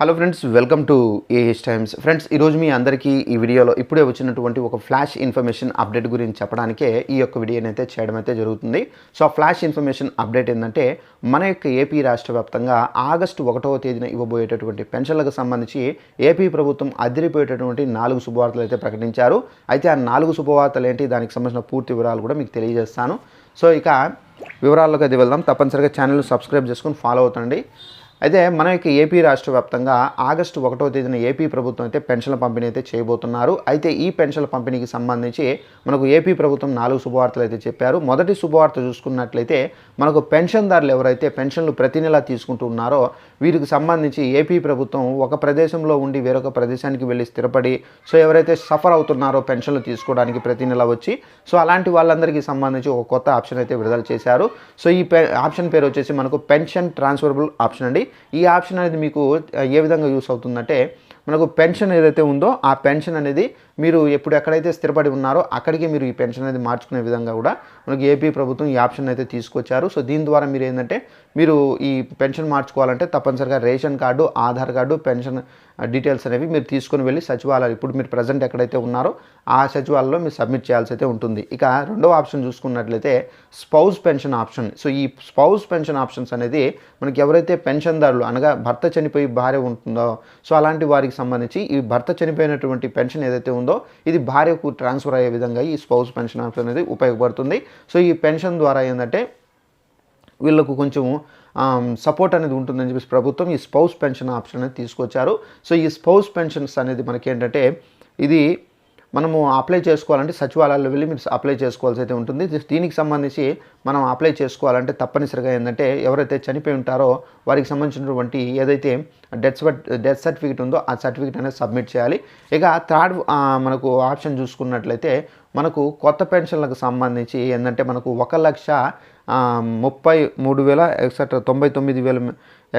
Hello friends welcome to AH times friends ఈరోజు మీ అందరికీ ఈ వీడియోలో ఇప్పుడే వచ్చినటువంటి ఒక ఫ్లాష్ ఇన్ఫర్మేషన్ అప్డేట్ గురించి చెప్పడానికే ఈ యొక్క వీడియోని అయితే చేయడం అయితే జరుగుతుంది. సో ఆ ఫ్లాష్ ఇన్ఫర్మేషన్ అప్డేట్ ఏంటంటే మన యొక్క ఏపీ రాష్ట్ర వ్యాప్తంగా ఆగస్టు ఒకటవ తేదీన ఇవ్వబోయేటటువంటి పెన్షన్లకు సంబంధించి ఏపీ ప్రభుత్వం అదిరిపోయేటటువంటి నాలుగు శుభవార్తలు అయితే ప్రకటించారు. అయితే ఆ నాలుగు శుభవార్తలు ఏంటి? దానికి సంబంధించిన పూర్తి వివరాలు కూడా మీకు తెలియజేస్తాను. సో ఇక వివరాల్లోకి అది వెళ్దాం. తప్పనిసరిగా ఛానల్ సబ్స్క్రైబ్ చేసుకొని ఫాలో అవుతండి. అయితే మన యొక్క ఏపీ రాష్ట్ర వ్యాప్తంగా ఆగస్టు ఒకటో తేదీన ఏపీ ప్రభుత్వం అయితే పెన్షన్ల పంపిణీ అయితే చేయబోతున్నారు. అయితే ఈ పెన్షన్ల పంపిణీకి సంబంధించి మనకు ఏపీ ప్రభుత్వం నాలుగు శుభవార్తలు అయితే చెప్పారు. మొదటి శుభవార్త చూసుకున్నట్లయితే మనకు పెన్షన్దారులు ఎవరైతే పెన్షన్లు ప్రతి నెలా తీసుకుంటూ ఉన్నారో వీరికి సంబంధించి ఏపీ ప్రభుత్వం ఒక ప్రదేశంలో ఉండి వేరొక ప్రదేశానికి వెళ్ళి స్థిరపడి సో ఎవరైతే సఫర్ అవుతున్నారో పెన్షన్లు తీసుకోవడానికి ప్రతి నెల వచ్చి సో అలాంటి వాళ్ళందరికీ సంబంధించి ఒక కొత్త ఆప్షన్ అయితే విడుదల చేశారు. సో ఈ ఆప్షన్ పేరు వచ్చేసి మనకు పెన్షన్ ట్రాన్స్ఫరబుల్ ఆప్షన్ అండి. ఈ ఆప్షన్ అనేది మీకు ఏ విధంగా యూస్ అవుతుందంటే మనకు పెన్షన్ ఏదైతే ఉందో ఆ పెన్షన్ అనేది మీరు ఎప్పుడు ఎక్కడైతే స్థిరపడి ఉన్నారో అక్కడికి మీరు ఈ పెన్షన్ అనేది మార్చుకునే విధంగా కూడా మనకి ఏపీ ప్రభుత్వం ఈ ఆప్షన్ అయితే తీసుకొచ్చారు. సో దీని ద్వారా మీరు ఏంటంటే మీరు ఈ పెన్షన్ మార్చుకోవాలంటే తప్పనిసరిగా ration card Aadhaar card pension details అనేవి మీరు తీసుకొని వెళ్ళి సచివాలయాలు ఇప్పుడు మీరు ప్రజెంట్ ఎక్కడైతే ఉన్నారో ఆ సచివాలయంలో మీరు సబ్మిట్ చేయాల్సి అయితే ఉంటుంది. ఇక రెండవ ఆప్షన్ చూసుకున్నట్లయితే స్పౌస్ పెన్షన్ ఆప్షన్. సో ఈ స్పౌస్ పెన్షన్ ఆప్షన్స్ అనేది మనకి ఎవరైతే పెన్షన్దారులు అనగా భర్త చనిపోయి భార్య ఉంటుందో సో అలాంటి వారికి సంబంధించి ఈ భర్త చనిపోయినటువంటి పెన్షన్ ఏదైతే ఉందో ఇది భార్యకు ట్రాన్స్ఫర్ అయ్యే విధంగా ఈ స్పౌస్ పెన్షన్ ఆప్షన్ అనేది ఉపయోగపడుతుంది. సో ఈ పెన్షన్ ద్వారా ఏంటంటే వీళ్ళకు కొంచెం సపోర్ట్ అనేది ఉంటుందని చెప్పేసి ప్రభుత్వం ఈ స్పౌస్ పెన్షన్ ఆప్షన్ అనేది తీసుకొచ్చారు. సో ఈ స్పౌస్ పెన్షన్స్ అనేది మనకి ఏంటంటే ఇది మనము అప్లై చేసుకోవాలంటే సచివాలయాల్లో వెళ్ళి మీరు అప్లై చేసుకోవాల్సి అయితే ఉంటుంది. దీనికి సంబంధించి మనం అప్లై చేసుకోవాలంటే తప్పనిసరిగా ఏంటంటే ఎవరైతే చనిపోయి ఉంటారో వారికి సంబంధించినటువంటి ఏదైతే డెత్ డెత్ సర్టిఫికేట్ ఉందో ఆ సర్టిఫికేట్ అనేది సబ్మిట్ చేయాలి. ఇక థర్డ్ మనకు ఆప్షన్ చూసుకున్నట్లయితే మనకు కొత్త పెన్షన్లకు సంబంధించి ఏంటంటే మనకు ఒక లక్ష ముప్పై మూడు వేల ఎక్సెట్రా తొంభై తొమ్మిది వేల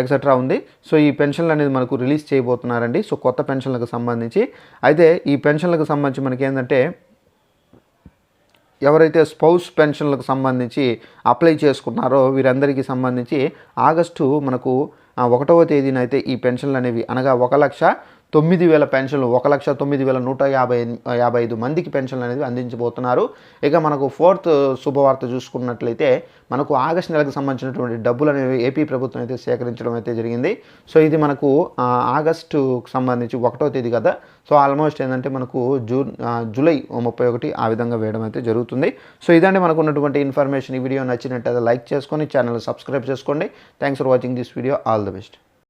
ఎక్సెట్రా ఉంది. సో ఈ పెన్షన్లు అనేది మనకు రిలీజ్ చేయబోతున్నారండి. సో కొత్త పెన్షన్లకు సంబంధించి. అయితే ఈ పెన్షన్లకు సంబంధించి మనకి ఏంటంటే ఎవరైతే స్పౌస్ పెన్షన్లకు సంబంధించి అప్లై చేసుకున్నారో వీరందరికీ సంబంధించి ఆగస్టు మనకు ఒకటవ తేదీన అయితే ఈ పెన్షన్లు అనేవి అనగా ఒక లక్ష తొమ్మిది వేల పెన్షన్లు ఒక లక్ష తొమ్మిది వేల నూట యాభై యాభై ఐదు మందికి పెన్షన్లు అనేది అందించబోతున్నారు. ఇక మనకు ఫోర్త్ శుభవార్త చూసుకున్నట్లయితే మనకు ఆగస్ట్ నెలకు సంబంధించినటువంటి డబ్బులు అనేవి ఏపీ ప్రభుత్వం అయితే సేకరించడం అయితే జరిగింది. సో ఇది మనకు ఆగస్టుకు సంబంధించి ఒకటో తేదీ కదా. సో ఆల్మోస్ట్ ఏంటంటే మనకు జూన్ జూలై ముప్పై ఒకటి ఆ విధంగా వేయడం అయితే జరుగుతుంది. సో ఇదండి మనకు ఉన్నటువంటి ఇన్ఫర్మేషన్. ఈ వీడియో నచ్చినట్టయితే లైక్ చేసుకొని ఛానల్ సబ్స్క్రైబ్ చేసుకోండి. Thanks for watching this video. All the best.